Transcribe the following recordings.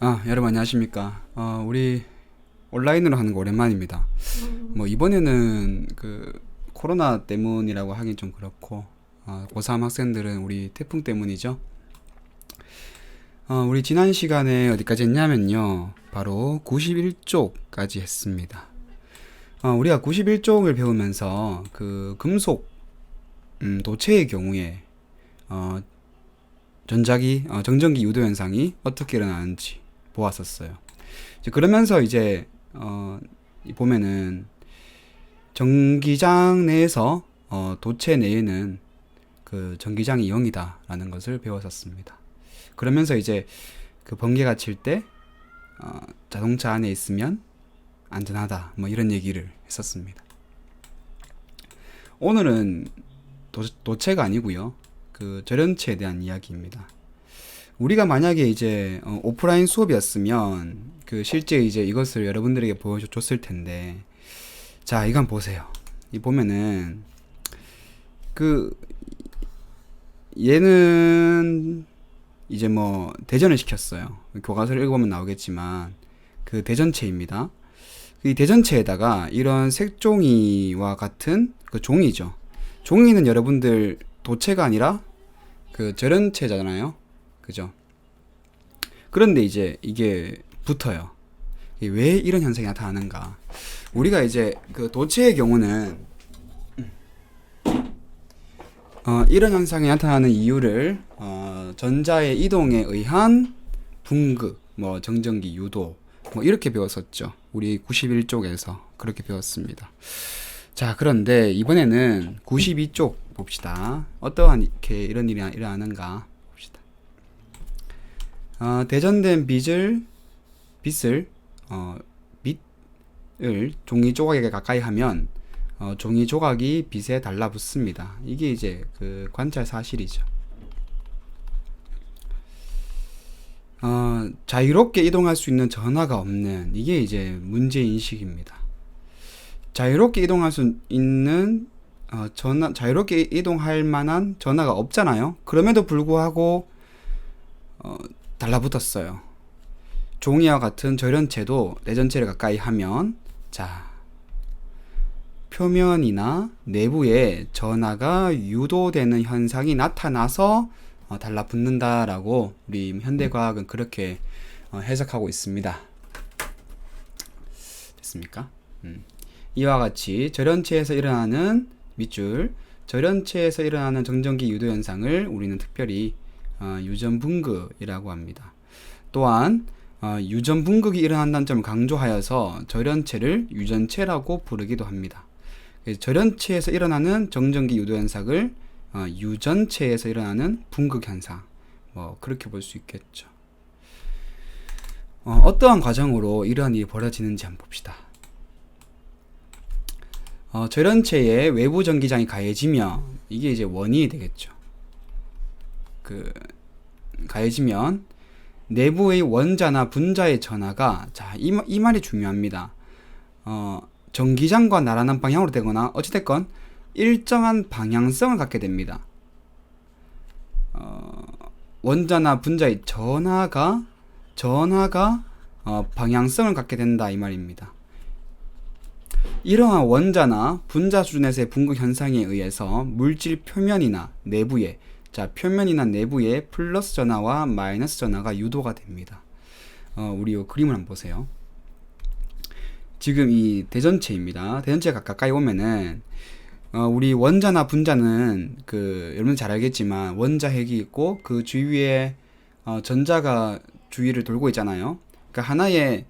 아, 여러분 안녕하십니까? 어, 우리 온라인으로 하는 거 오랜만입니다. 뭐 이번에는 그 코로나 때문이라고 하긴 좀 그렇고 어, 고3 학생들은 우리 태풍 때문이죠. 어, 우리 지난 시간에 어디까지 했냐면요. 바로 91쪽까지 했습니다. 어, 우리가 91쪽을 배우면서 그 금속 음, 도체의 경우에 어, 전자기, 어, 정전기 유도 현상이 어떻게 일어나는지 보았었어요. 이제 그러면서 이제 어, 이 보면은 전기장 내에서 어, 도체 내에는 그 전기장이 0이다라는 것을 배웠었습니다. 그러면서 이제 그 번개가 칠 때 어, 자동차 안에 있으면 안전하다 뭐 이런 얘기를 했었습니다. 오늘은 도, 도체가 아니고요. 그 절연체에 대한 이야기입니다. 우리가 만약에 이제 어, 오프라인 수업이었으면 그 실제 이제 이것을 여러분들에게 보여줬을 텐데 자 이건 보세요. 이 보면은 그 얘는 이제 뭐 대전을 시켰어요. 교과서를 읽어보면 나오겠지만 그 대전체입니다. 이 대전체에다가 이런 색종이와 같은 그 종이죠. 종이는 여러분들 도체가 아니라 그 절연체잖아요. 그죠? 그런데 이제 이게 붙어요. 왜 이런 현상이 나타나는가? 우리가 이제 그 도체의 경우는 어, 이런 현상이 나타나는 이유를 어, 전자의 이동에 의한 분극, 뭐 정전기 유도, 뭐 이렇게 배웠었죠. 우리 91쪽에서 그렇게 배웠습니다. 자, 그런데 이번에는 92쪽 봅시다. 어떠한 이렇게 이런 일이 일어나는가. 어, 대전된 빗을 빗을 어, 빗을 종이 조각에 가까이 하면 어, 종이 조각이 빗에 달라붙습니다. 이게 이제 그 관찰 사실이죠. 어, 자유롭게 이동할 수 있는 전화가 없는 이게 이제 문제 인식입니다. 자유롭게 이동할 수 있는 어, 전화 자유롭게 이동할 만한 전화가 없잖아요. 그럼에도 불구하고 어, 달라붙었어요. 종이와 같은 절연체도 내전체를 가까이 하면 자 표면이나 내부에 전하가 유도되는 현상이 나타나서 어, 달라붙는다라고 우리 현대과학은 그렇게 어, 해석하고 있습니다. 됐습니까? 음. 이와 같이 절연체에서 일어나는 밑줄 절연체에서 일어나는 정전기 유도 현상을 우리는 특별히 어, 유전분극이라고 합니다. 또한 어, 유전분극이 일어난다는 점을 강조하여서 절연체를 유전체라고 부르기도 합니다. 절연체에서 일어나는 정전기 유도 현상을 어, 유전체에서 일어나는 분극 현상 뭐 그렇게 볼 수 있겠죠. 어, 어떠한 과정으로 이러한 일이 벌어지는지 한번 봅시다. 어, 절연체에 외부 전기장이 가해지면 이게 이제 원인이 되겠죠. 그 가해지면 내부의 원자나 분자의 전하가 자, 이, 이 말이 중요합니다. 어, 전기장과 나란한 방향으로 되거나 어찌됐건 일정한 방향성을 갖게 됩니다. 어, 원자나 분자의 전하가 전하가 어, 방향성을 갖게 된다 이 말입니다. 이러한 원자나 분자 수준에서의 분극 현상에 의해서 물질 표면이나 내부에 자 표면이나 내부에 플러스 전하와 마이너스 전하가 유도가 됩니다. 어, 우리 이 그림을 한번 보세요. 지금 이 대전체입니다. 대전체가 가까이 오면은 어, 우리 원자나 분자는 그 여러분 잘 알겠지만 원자 핵이 있고 그 주위에 어, 전자가 주위를 돌고 있잖아요. 그러니까 하나의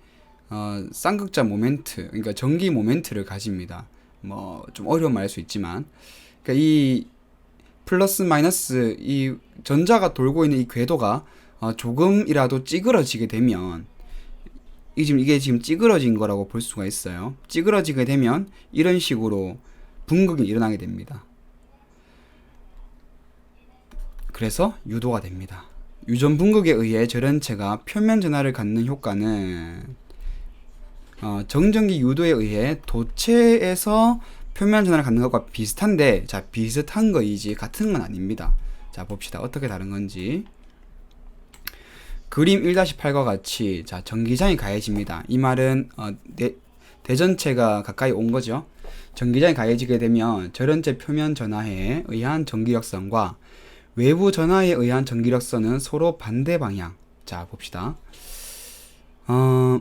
어, 쌍극자 모멘트, 그러니까 전기 모멘트를 가집니다. 뭐 좀 어려운 말일 수 있지만, 그러니까 이 플러스 마이너스 이 전자가 돌고 있는 이 궤도가 어, 조금이라도 찌그러지게 되면 이 지금 이게 지금 찌그러진 거라고 볼 수가 있어요. 찌그러지게 되면 이런 식으로 분극이 일어나게 됩니다. 그래서 유도가 됩니다. 유전 분극에 의해 절연체가 표면 전하를 갖는 효과는 어, 정전기 유도에 의해 도체에서 표면 전하를 갖는 것과 비슷한데 자 비슷한 거이지 같은 건 아닙니다. 자 봅시다 어떻게 다른 건지 그림 1-8과 같이 자 전기장이 가해집니다. 이 말은 어, 대, 대전체가 가까이 온 거죠. 전기장이 가해지게 되면 절연체 표면 전하에 의한 전기력선과 외부 전하에 의한 전기력선은 서로 반대 방향. 자 봅시다. 어,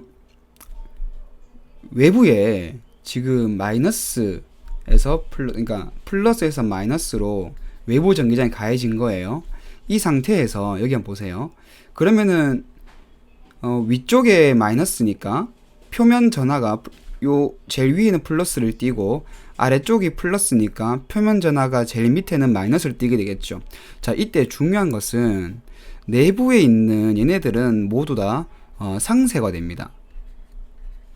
외부에 지금 마이너스 에서 플러, 그러니까 플러스에서 마이너스로 외부 전기장이 가해진 거예요. 이 상태에서 여기 한번 보세요. 그러면은 어, 위쪽에 마이너스니까 표면 전하가 요 제일 위에는 플러스를 띄고 아래쪽이 플러스니까 표면 전하가 제일 밑에는 마이너스를 띄게 되겠죠. 자, 이때 중요한 것은 내부에 있는 얘네들은 모두 다 어, 상쇄가 됩니다.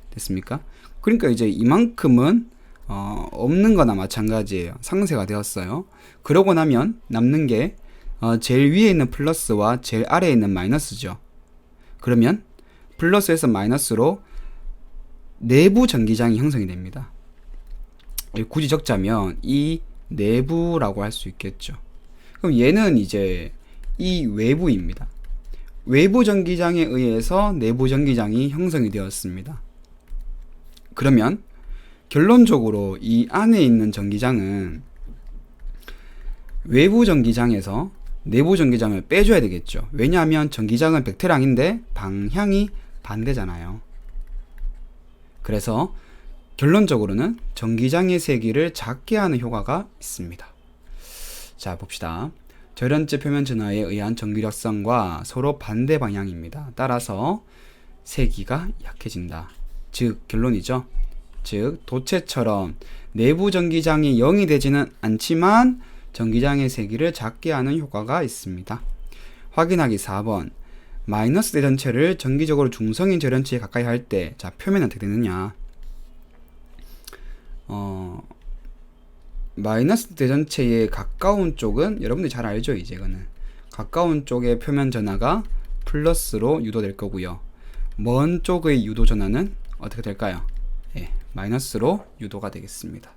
됐습니까? 그러니까 이제 이만큼은 어, 없는 거나 마찬가지예요. 상쇄가 되었어요. 그러고 나면 남는 게 어, 제일 위에 있는 플러스와 제일 아래에 있는 마이너스죠. 그러면 플러스에서 마이너스로 내부 전기장이 형성이 됩니다. 굳이 적자면 이 내부라고 할 수 있겠죠. 그럼 얘는 이제 이 외부입니다. 외부 전기장에 의해서 내부 전기장이 형성이 되었습니다. 그러면 결론적으로 이 안에 있는 전기장은 외부 전기장에서 내부 전기장을 빼줘야 되겠죠. 왜냐하면 전기장은 벡터량인데 방향이 반대잖아요. 그래서 결론적으로는 전기장의 세기를 작게 하는 효과가 있습니다. 자, 봅시다. 절연체 표면 전하에 의한 전기력성과 서로 반대 방향입니다. 따라서 세기가 약해진다. 즉, 결론이죠. 즉, 도체처럼 내부 전기장이 0이 되지는 않지만 전기장의 세기를 작게 하는 효과가 있습니다. 확인하기 4번. 마이너스 대전체를 정기적으로 중성인 절연체에 가까이 할 때, 자, 표면은 어떻게 되느냐. 어, 마이너스 대전체에 가까운 쪽은 여러분들이 잘 알죠, 이제 이거는. 가까운 쪽의 표면 전하가 플러스로 유도될 거고요. 먼 쪽의 유도 전하는 어떻게 될까요? 예, 마이너스로 유도가 되겠습니다.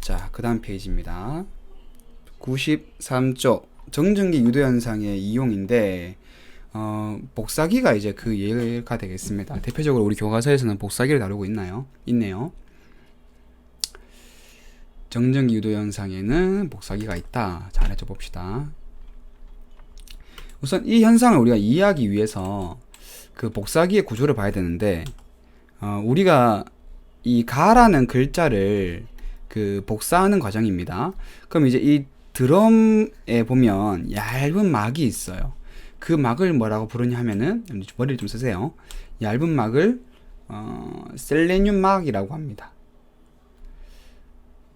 자, 그 다음 페이지입니다. 93쪽 정전기 유도 현상의 이용인데 어, 복사기가 이제 그 예가 되겠습니다. 대표적으로 우리 교과서에서는 복사기를 다루고 있나요? 있네요. 정전기 유도 현상에는 복사기가 있다. 잘 해줘 봅시다. 우선 이 현상을 우리가 이해하기 위해서 그 복사기의 구조를 봐야 되는데 어, 우리가 이 가라는 글자를 그 복사하는 과정입니다. 그럼 이제 이 드럼에 보면 얇은 막이 있어요. 그 막을 뭐라고 부르냐 하면은 머리를 좀 쓰세요. 얇은 막을 어, 셀레늄 막이라고 합니다.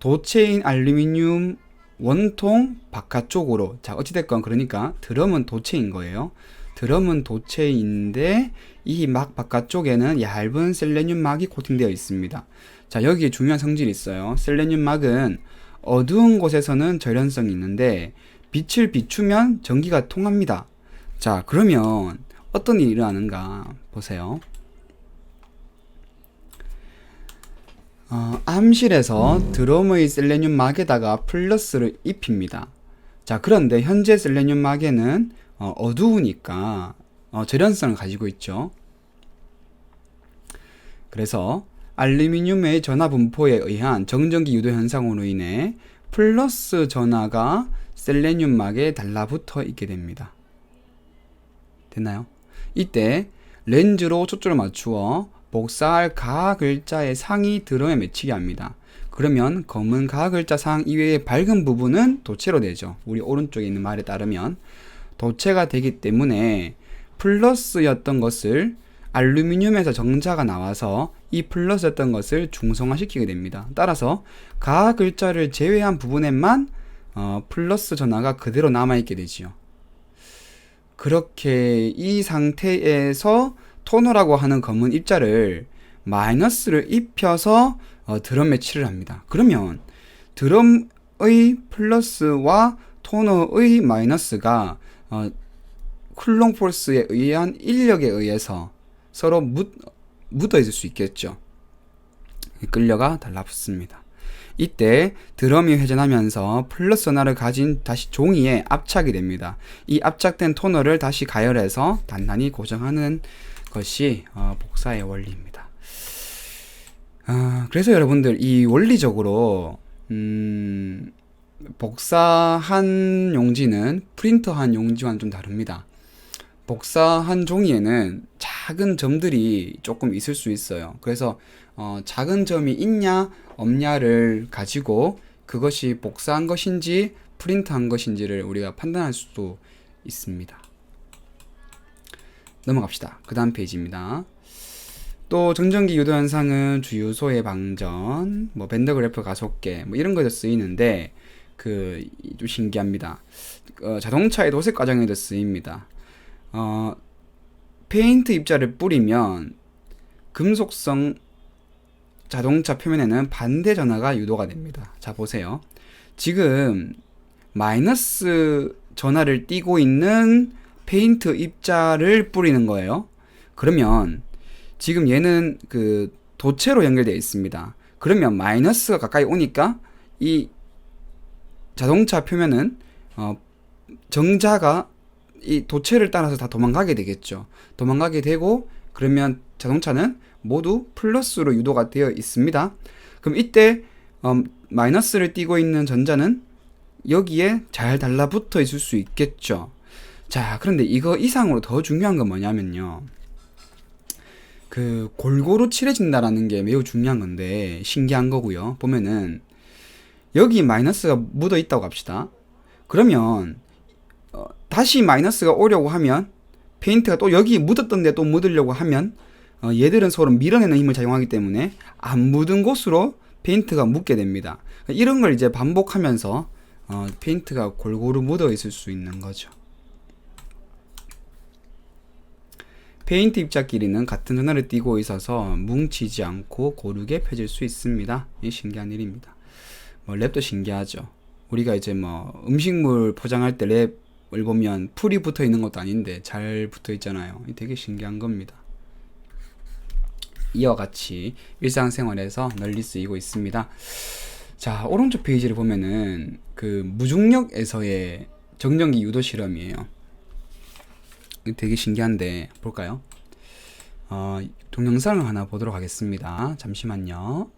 도체인 알루미늄 원통 바깥쪽으로 자 어찌됐건 그러니까 드럼은 도체인 거예요. 드럼은 도체인데 이 막 바깥쪽에는 얇은 셀레늄 막이 코팅되어 있습니다. 자 여기에 중요한 성질이 있어요. 셀레늄 막은 어두운 곳에서는 절연성이 있는데 빛을 비추면 전기가 통합니다. 자, 그러면 어떤 일이 일어나는가 보세요. 어, 암실에서 드럼의 셀레늄 막에다가 플러스를 입힙니다. 자, 그런데 현재 셀레늄 막에는 어, 두우니까 어, 절연성을 가지고 있죠. 그래서 알루미늄의 전하 분포에 의한 정전기 유도 현상으로 인해 플러스 전하가 셀레늄막에 달라붙어 있게 됩니다. 됐나요? 이때 렌즈로 초점을 맞추어 복사할 가 글자의 상이 드럼에 맺히게 합니다. 그러면 검은 가 글자 상 이외의 밝은 부분은 도체로 되죠. 우리 오른쪽에 있는 말에 따르면 도체가 되기 때문에 플러스였던 것을 알루미늄에서 정자가 나와서 이 플러스였던 것을 중성화시키게 됩니다. 따라서 가 글자를 제외한 부분에만 어, 플러스 전화가 그대로 남아있게 되지요. 그렇게 이 상태에서 토너라고 하는 검은 입자를 마이너스를 입혀서 어, 드럼 매치를 합니다. 그러면 드럼의 플러스와 토너의 마이너스가 어, 쿨롱 폴스에 의한 인력에 의해서 서로 묻, 묻어 있을 수 있겠죠. 끌려가 달라붙습니다. 이때 드럼이 회전하면서 플러스 하나를 가진 다시 종이에 압착이 됩니다. 이 압착된 토너를 다시 가열해서 단단히 고정하는 것이 어, 복사의 원리입니다. 아, 그래서 여러분들 이 원리적으로 음, 복사한 용지는 프린터한 용지와는 좀 다릅니다. 복사한 종이에는 작은 점들이 조금 있을 수 있어요. 그래서 어, 작은 점이 있냐 없냐를 가지고 그것이 복사한 것인지 프린트한 것인지를 우리가 판단할 수도 있습니다. 넘어갑시다. 그 다음 페이지입니다. 또 정전기 유도 현상은 주유소의 방전, 뭐 밴더 그래프 가속계 뭐 이런 거에 쓰이는데 그 좀 신기합니다. 어, 자동차의 도색 과정에도 쓰입니다. 어, 페인트 입자를 뿌리면 금속성 자동차 표면에는 반대 전하가 유도가 됩니다. 자, 보세요. 지금 마이너스 전하를 띠고 있는 페인트 입자를 뿌리는 거예요. 그러면 지금 얘는 그 도체로 연결되어 있습니다. 그러면 마이너스가 가까이 오니까 이 자동차 표면은 어 정자가 이 도체를 따라서 다 도망가게 되겠죠. 도망가게 되고 그러면 자동차는 모두 플러스로 유도가 되어 있습니다. 그럼 이때 음, 마이너스를 띄고 있는 전자는 여기에 잘 달라붙어 있을 수 있겠죠. 자, 그런데 이거 이상으로 더 중요한 건 뭐냐면요. 그 골고루 칠해진다라는 게 매우 중요한 건데 신기한 거고요. 보면은 여기 마이너스가 묻어 있다고 합시다. 그러면 어, 다시 마이너스가 오려고 하면 페인트가 또 여기 묻었던 데 또 묻으려고 하면 어, 얘들은 서로 밀어내는 힘을 작용하기 때문에 안 묻은 곳으로 페인트가 묻게 됩니다. 이런 걸 이제 반복하면서 어, 페인트가 골고루 묻어 있을 수 있는 거죠. 페인트 입자 길이는 같은 전화를 띄고 있어서 뭉치지 않고 고르게 펴질 수 있습니다. 이 신기한 일입니다. 뭐 랩도 신기하죠. 우리가 이제 뭐 음식물 포장할 때 랩을 보면 풀이 붙어 있는 것도 아닌데 잘 붙어 있잖아요. 되게 신기한 겁니다. 이와 같이 일상생활에서 널리 쓰이고 있습니다. 자, 오른쪽 페이지를 보면은 그 무중력에서의 정전기 유도 실험이에요. 되게 신기한데 볼까요? 어, 동영상을 하나 보도록 하겠습니다. 잠시만요.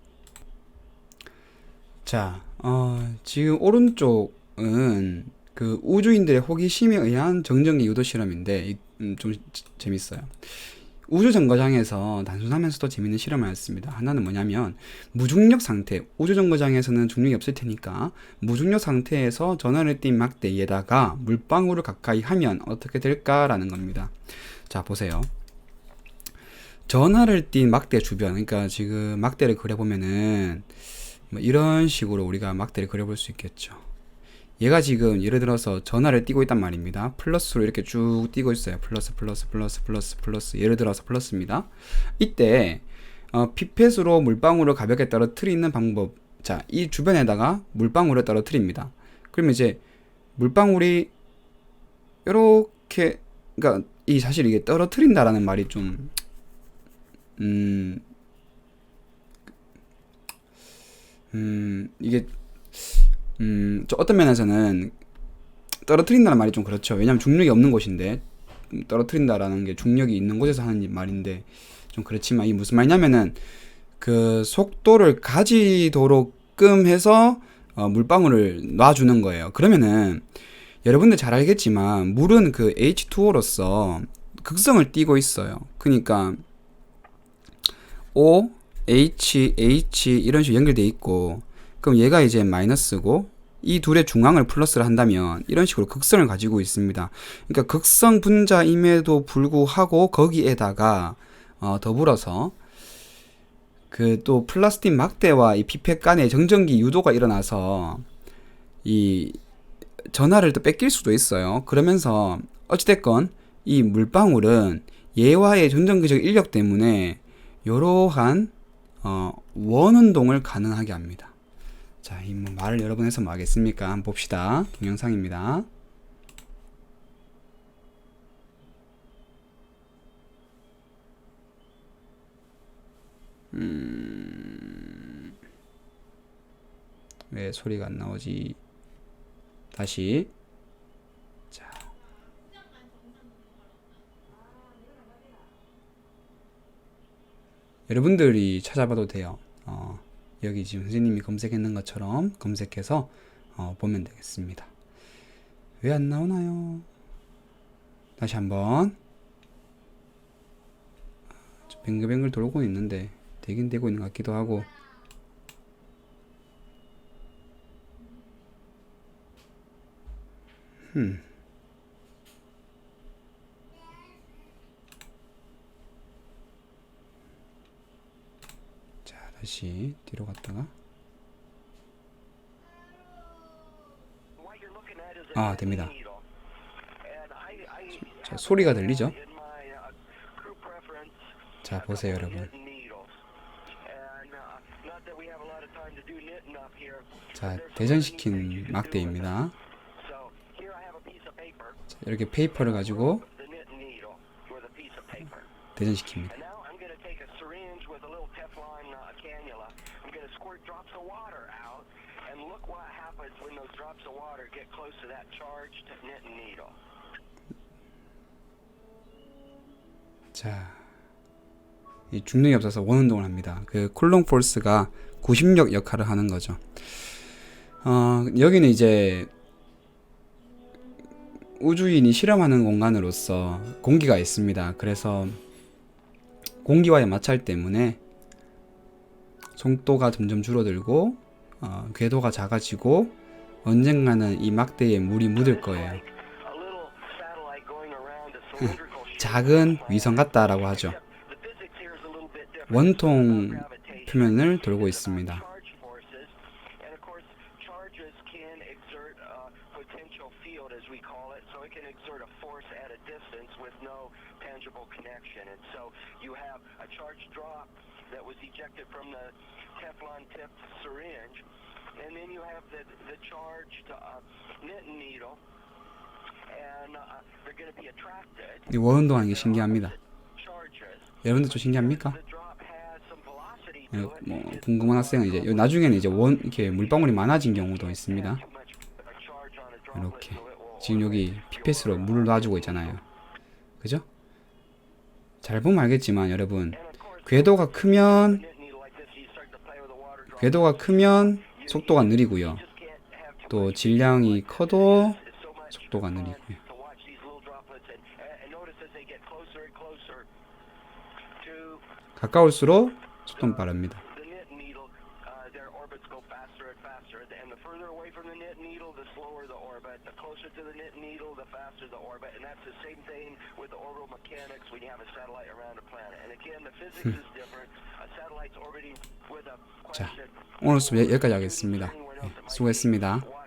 자, 어, 지금 오른쪽은 그 우주인들의 호기심에 의한 정전기 유도 실험인데 음, 좀 재밌어요. 우주 정거장에서 단순하면서도 재밌는 실험을 했습니다. 하나는 뭐냐면 무중력 상태, 우주 정거장에서는 중력이 없을 테니까 무중력 상태에서 전원을 띈 막대에다가 물방울을 가까이 하면 어떻게 될까라는 겁니다. 자, 보세요. 전화를 띈 막대 주변, 그러니까 지금 막대를 그려보면은 뭐 이런 식으로 우리가 막대를 그려볼 수 있겠죠. 얘가 지금 예를 들어서 전화를 띄고 있단 말입니다. 플러스로 이렇게 쭉 띄고 있어요. 플러스 플러스 플러스 플러스 플러스 예를 들어서 플러스입니다. 이때 어, 피펫으로 물방울을 가볍게 떨어뜨리는 방법. 자, 이 주변에다가 물방울을 떨어뜨립니다. 그러면 이제 물방울이 이렇게 그러니까 이 사실 이게 떨어뜨린다라는 말이 좀 음, 음, 이게 음, 저 어떤 면에서는 떨어뜨린다는 말이 좀 그렇죠. 왜냐하면 중력이 없는 곳인데 떨어뜨린다라는 게 중력이 있는 곳에서 하는 말인데 좀 그렇지만 이 무슨 말이냐면은 그 속도를 가지도록끔 해서 어, 물방울을 놔주는 거예요. 그러면은 여러분들 잘 알겠지만 물은 그 H2O로서 극성을 띠고 있어요. 그러니까 O, H, H 이런 식으로 연결돼 있고 그럼 얘가 이제 마이너스고 이 둘의 중앙을 플러스를 한다면 이런 식으로 극성을 가지고 있습니다. 그러니까 극성 분자임에도 불구하고 거기에다가 어, 더불어서 그 또 플라스틱 막대와 이 피펫 간의 정전기 유도가 일어나서 이 전하를 또 뺏길 수도 있어요. 그러면서 어찌됐건 이 물방울은 얘와의 전전기적 인력 때문에 이러한 어, 원운동을 가능하게 합니다. 자, 이 뭐 말을 여러 번 해서 뭐 하겠습니까? 한번 봅시다. 동영상입니다. 음... 왜 소리가 안 나오지? 다시. 자. 여러분들이 찾아봐도 돼요. 어, 여기 지금 선생님이 검색했는 것처럼 검색해서 어, 보면 되겠습니다. 왜 안 나오나요? 다시 한번. 저 뱅글뱅글 돌고 있는데 되긴 되고 있는 것 같기도 하고. 음. 자, 다시 뒤로 갔다가 아, 됩니다. 자, 소리가 들리죠? 자, 보세요, 여러분. 자, 대전시킨 막대입니다. 자, 이렇게 페이퍼를 가지고 대전시킵니다. 중력이 없어서 원 운동을 합니다. 그 콜롱 폴스가 구심력 역할을 하는 거죠. 어, 여기는 이제 우주인이 실험하는 공간으로서 공기가 있습니다. 그래서 공기와의 마찰 때문에 송도가 점점 줄어들고 어, 궤도가 작아지고 언젠가는 이 막대에 물이 묻을 거예요. Shape. 작은 위성 같다라고 하죠. 원통. 표면을 돌고 있습니다. uh, uh. 이 원운동하는 게 신기합니다. 여러분들 좀 신기합니까? 예. 뭐 궁금한 학생은 이제 요 나중에는 이제 원 이렇게 물방울이 많아진 경우도 있습니다. 이렇게 지금 여기 피펫으로 물을 놔주고 있잖아요. 그죠? 잘 보면 알겠지만 여러분 궤도가 크면 궤도가 크면 속도가 느리고요. 또 질량이 커도 속도가 느리고요. 가까울수록 속도는 빠릅니다. uh, 자. 오늘 수업 여기까지 하겠습니다. 예, 수고했습니다.